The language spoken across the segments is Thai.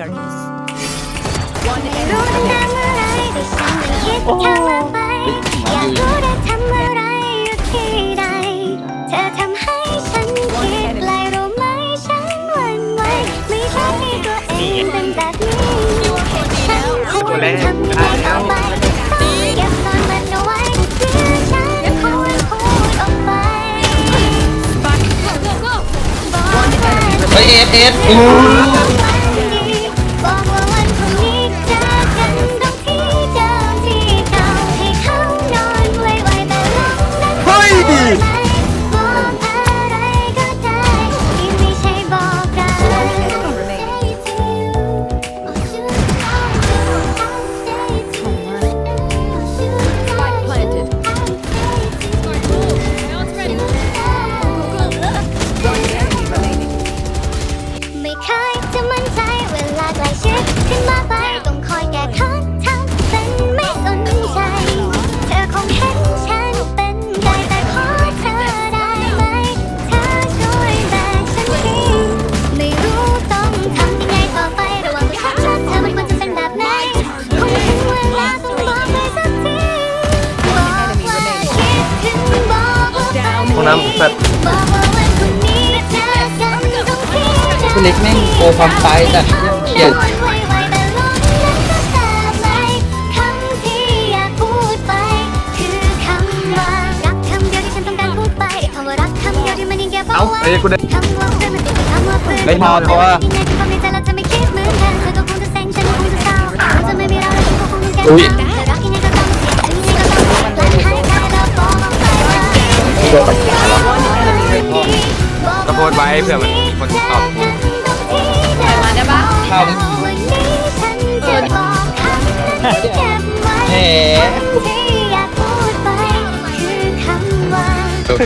victories. One enemy. โอ้มาดู เฮ้ยเอสเอส น้ำสัตว์เล็กแม่งโกความตายจัดเขียนเอาไอ้กูได้ไม่พอตัวอุ้ย ตไว้เผื่อมันมีคนตอบถูกปล่อยมาได้ปะทำเอ๋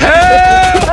เฮ้